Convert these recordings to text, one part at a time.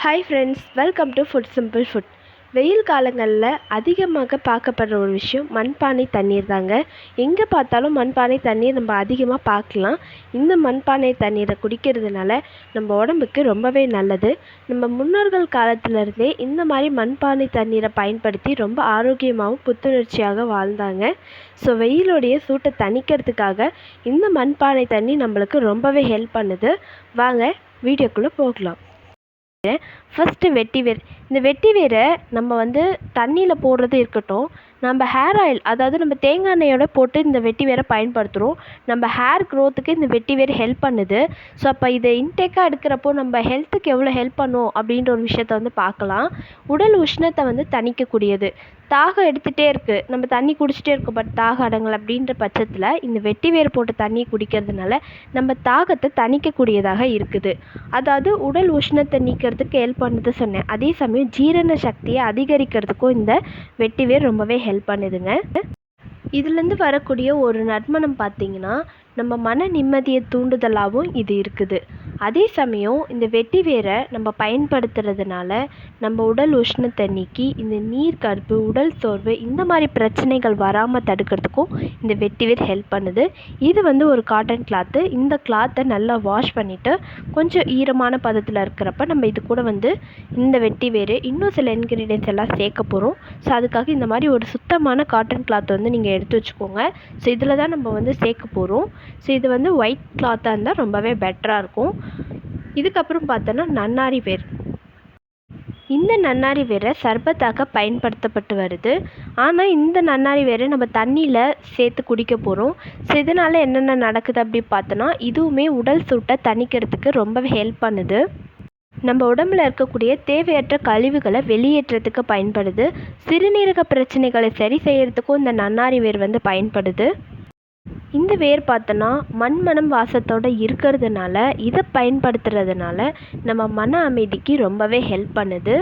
Hi friends welcome to food simple food வெயில் காலங்களில் அதிகமாக பார்க்கப்படுற ஒரு விஷயம் மண்பானை தண்ணீர் தாங்க. எங்கே பார்த்தாலும் மண்பானை தண்ணீர் நம்ம அதிகமாக பார்க்கலாம். இந்த மண்பானை தண்ணீரை குடிக்கிறதுனால நம்ம உடம்புக்கு ரொம்பவே நல்லது. நம்ம முன்னோர்கள் காலத்துலேருந்தே இந்த மாதிரி மண்பானை தண்ணீரை பயன்படுத்தி ரொம்ப ஆரோக்கியமாகவும் புத்துணர்ச்சியாக வாழ்ந்தாங்க. ஸோ வெயிலுடைய சூட்டை தணிக்கிறதுக்காக இந்த மண்பானை தண்ணி நம்மளுக்கு ரொம்பவே ஹெல்ப் பண்ணுது. வாங்க வீடியோக்குள்ளே போகலாம். ஃபஸ்ட்டு வெட்டி வெ இந்த வெட்டி வேரை நம்ம வந்து தண்ணியில் போடுறது இருக்கட்டும் நம்ம ஹேர் ஆயில் அதாவது நம்ம தேங்காய் எண்ணெயோட போட்டு இந்த வெட்டி வேரை பயன்படுத்துகிறோம் நம்ம ஹேர் க்ரோத்துக்கு இந்த வெட்டி வேர் ஹெல்ப் பண்ணுது. ஸோ அப்போ இதை இன்டேக்காக எடுக்கிறப்போ நம்ம ஹெல்த்துக்கு எவ்வளோ ஹெல்ப் பண்ணும் அப்படின்ற ஒரு விஷயத்த வந்து பார்க்கலாம். உடல் உஷ்ணத்தை வந்து தணிக்கக்கூடியது. தாகம் எடுத்துகிட்டே இருக்குது நம்ம தண்ணி குடிச்சிட்டே இருக்கோம் பட் தாகம் அடங்கலை அப்படின்ற பட்சத்தில் இந்த வெட்டி வேர் போட்டு தண்ணி குடிக்கிறதுனால நம்ம தாகத்தை தணிக்கக்கூடியதாக இருக்குது. அதாவது உடல் உஷ்ணத்தை நீக்கிறதுக்கு ஹெல்ப் பண்ணுது சொன்னேன். அதே சமயம் ஜீரண சக்தியை அதிகரிக்கிறதுக்கும் இந்த வெட்டிவேர் ரொம்பவே ஹெல்ப் பண்ணுதுங்க. இதுலேருந்து வரக்கூடிய ஒரு நற்மணம் பார்த்திங்கன்னா நம்ம மன நிம்மதியை தூண்டுதலாகவும் இது இருக்குது. அதே சமயம் இந்த வெட்டி வேரை நம்ம பயன்படுத்துறதுனால நம்ம உடல் உஷ்ணத்தை நீக்கி இந்த நீர் கருப்பு உடல் சோர்வு இந்த மாதிரி பிரச்சனைகள் வராமல் தடுக்கிறதுக்கும் இந்த வெட்டி வேர் ஹெல்ப் பண்ணுது. இது வந்து ஒரு காட்டன் கிளாத்து இந்த கிளாத்தை நல்லா வாஷ் பண்ணிவிட்டு கொஞ்சம் ஈரமான பதத்தில் இருக்கிறப்ப நம்ம இது கூட வந்து இந்த வெட்டி வேர் இன்னும் சில இன்க்ரீடியன்ஸ் எல்லாம் சேர்க்க போகிறோம் ஸோ அதுக்காக இந்த மாதிரி ஒரு சுத்தமான காட்டன் கிளாத் வந்து நீங்கள் எடுத்து வச்சுக்கோங்க. ஸோ இதில் தான் நம்ம வந்து சேர்க்க போகிறோம் ஸோ இது வந்து ஒயிட் கிளாத்தாக இருந்தால் ரொம்பவே பெட்டராக இருக்கும். இதுக்கப்புறம் பார்த்தோன்னா நன்னாரி வேர். இந்த நன்னாரி வேரை சர்பத்தாக பயன்படுத்தப்பட்டு வருது. ஆனால் இந்த நன்னாரி வேரை நம்ம தண்ணியில் சேர்த்து குடிக்க போகிறோம் ஸோ இதனால் என்னென்ன நடக்குது அப்படி பார்த்தோன்னா இதுவுமே உடல் சூட்டை தணிக்கிறதுக்கு ரொம்பவே ஹெல்ப் பண்ணுது. நம்ம உடம்புல இருக்கக்கூடிய தேவையற்ற கழிவுகளை வெளியேற்றத்துக்கு பயன்படுது. சிறுநீரக பிரச்சனைகளை சரி செய்யறதுக்கும் இந்த நன்னாரி வேர் வந்து பயன்படுது. இந்த வேர் பார்த்தோன்னா மண் மனம் வாசத்தோடு இருக்கிறதுனால இதை பயன்படுத்துறதுனால நம்ம மன அமைதிக்கு ரொம்பவே ஹெல்ப் பண்ணுது.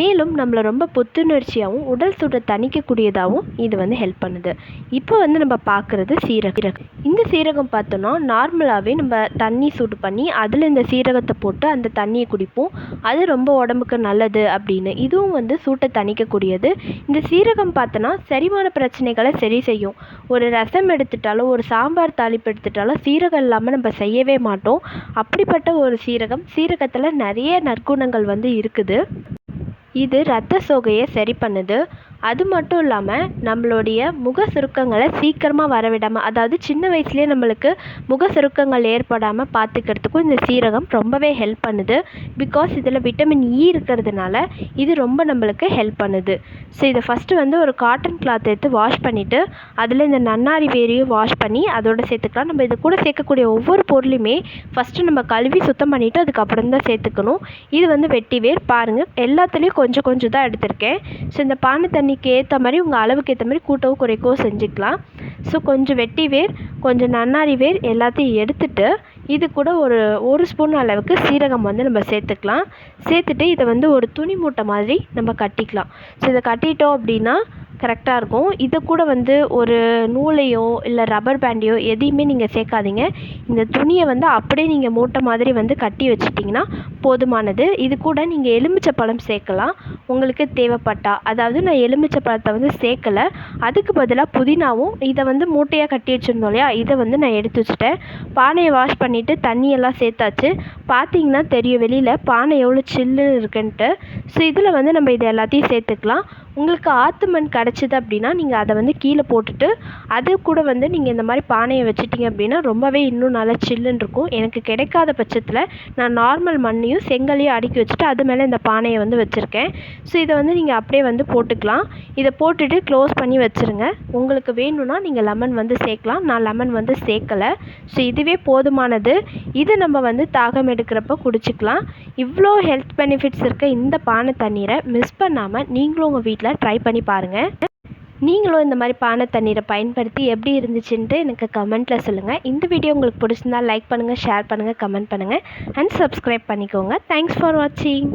மேலும் நம்மளை ரொம்ப புத்துணர்ச்சியாகவும் உடல் சூட்டை தணிக்கக்கூடியதாகவும் இது வந்து ஹெல்ப் பண்ணுது. இப்போ வந்து நம்ம பார்க்குறது சீரகம். இந்த சீரகம் பார்த்தோன்னா நார்மலாகவே நம்ம தண்ணி சூடு பண்ணி அதில் இந்த சீரகத்தை போட்டு அந்த தண்ணியை குடிப்போம். அது ரொம்ப உடம்புக்கு நல்லது அப்படின்னு. இதுவும் வந்து சூட்டை தணிக்கக்கூடியது. இந்த சீரகம் பார்த்தோன்னா செரிமான பிரச்சனைகளை சரி செய்யும். ஒரு ரசம் எடுத்துட்டாலோ ஒரு சாம்பார் தாளிப்பு எடுத்துட்டாலோ சீரகம் இல்லாமல் நம்ம செய்யவே மாட்டோம். அப்படிப்பட்ட ஒரு சீரகம் சீரகத்தில் நிறைய நற்குணங்கள் வந்து இருக்குது. இது ரத்த சோகையை சரி பண்ணுது. அது மட்டும் இல்லாமல் நம்மளுடைய முக சுருக்கங்களை சீக்கிரமாக வரவிடாமல் அதாவது சின்ன வயசுலேயே நம்மளுக்கு முக சுருக்கங்கள் ஏற்படாமல் பார்த்துக்கிறதுக்கும் இந்த சீரகம் ரொம்பவே ஹெல்ப் பண்ணுது. பிகாஸ் இதில் விட்டமின் இ இருக்கிறதுனால இது ரொம்ப நம்மளுக்கு ஹெல்ப் பண்ணுது. ஸோ இதை ஃபஸ்ட்டு வந்து ஒரு காட்டன் கிளாத் எடுத்து வாஷ் பண்ணிவிட்டு அதில் இந்த நன்னாரி வேரையும் வாஷ் பண்ணி அதோடு சேர்த்துக்கலாம். நம்ம இது கூட சேர்க்கக்கூடிய ஒவ்வொரு பொருளையுமே ஃபஸ்ட்டு நம்ம கழுவி சுத்தம் பண்ணிவிட்டு அதுக்கப்புறம் தான் சேர்த்துக்கணும். இது வந்து வெட்டி வேர் பாருங்கள் எல்லாத்துலேயும் கொஞ்சம் கொஞ்சம் தான் எடுத்திருக்கேன். ஸோ இந்த பானை தண்ணி தண்ணிக்கு ஏற்ற மாதிரி உங்கள் அளவுக்கு ஏற்ற மாதிரி கூட்டவோ குறைக்கவோ செஞ்சுக்கலாம். ஸோ கொஞ்சம் வெட்டி வேர் கொஞ்சம் நன்னாரி வேர் எல்லாத்தையும் எடுத்துட்டு இது கூட ஒரு ஒரு ஸ்பூன் அளவுக்கு சீரகம் வந்து நம்ம சேர்த்துக்கலாம். சேர்த்துட்டு இதை வந்து ஒரு துணி மூட்டை மாதிரி நம்ம கட்டிக்கலாம். ஸோ இதை கட்டிட்டோம் அப்படின்னா கரெக்டாக இருக்கும். இதை கூட வந்து ஒரு நூலையோ இல்லை ரப்பர் பேண்டையோ எதையுமே நீங்கள் சேர்க்காதீங்க. இந்த துணியை வந்து அப்படியே நீங்கள் மூட்டை மாதிரி வந்து கட்டி வச்சிட்டிங்கன்னா போதுமானது. இது கூட நீங்கள் எலுமிச்சை பழம் சேர்க்கலாம். உங்களுக்கு தேவைப்பட்டா. அதாவது நான் எலுமிச்சை பழத்தை வந்து சேர்க்கலை. அதுக்கு பதிலாக புதினாவும் இதை வந்து மூட்டையாக கட்டி வச்சுருந்தோம் இல்லையா? இதை வந்து நான் எடுத்து வச்சுட்டேன். பானையை வாஷ் பண்ணிவிட்டு தண்ணியெல்லாம் சேர்த்தாச்சு. பார்த்தீங்கன்னா தெரியும் வெளியில் பானை எவ்வளோ சில்லுன்னு இருக்குன்ட்டு. ஸோ இதில் வந்து நம்ம இது எல்லாத்தையும் சேர்த்துக்கலாம். உங்களுக்கு ஆற்று மண் கிடச்சிது அப்படின்னா நீங்கள் அதை வந்து கீழே போட்டுட்டு அது கூட வந்து நீங்கள் இந்த மாதிரி பானையை வச்சுட்டிங்க அப்படின்னா ரொம்பவே இன்னும் நல்லா சில்லுன்னு இருக்கும். எனக்கு கிடைக்காத பட்சத்தில் நான் நார்மல் மண்ணையும் செங்கலையும் அடுக்கி வச்சுட்டு அது மேலே இந்த பானையை வந்து வச்சுருக்கேன். ஸோ இதை வந்து நீங்கள் அப்படியே வந்து போட்டுக்கலாம். இதை போட்டுட்டு க்ளோஸ் பண்ணி வச்சுருங்க. உங்களுக்கு வேணும்னா நீங்கள் லெமன் வந்து சேர்க்கலாம். நான் லெமன் வந்து சேர்க்கலை. ஸோ இதுவே போதுமானது. இது நம்ம வந்து தாகம் எடுக்கிறப்ப குடிச்சிக்கலாம். இவ்வளோ ஹெல்த் பெனிஃபிட்ஸ் இருக்க இந்த பானை தண்ணீரை மிஸ் பண்ணாமல் நீங்களும் உங்கள் வீட்டில் ட்ரை பண்ணி பாருங்கள் நீங்களும் இந்த மாதிரி பானை தண்ணீரை பயன்படுத்தி எப்படி இருந்துச்சுன்ட்டு எனக்கு கமெண்ட்டில் சொல்லுங்கள் இந்த வீடியோ உங்களுக்கு பிடிச்சிருந்தா லைக் பண்ணுங்கள் ஷேர் பண்ணுங்கள் கமெண்ட் பண்ணுங்கள் அண்ட் சப்ஸ்கிரைப் பண்ணிக்கோங்க. தேங்க்ஸ் ஃபார் வாட்சிங்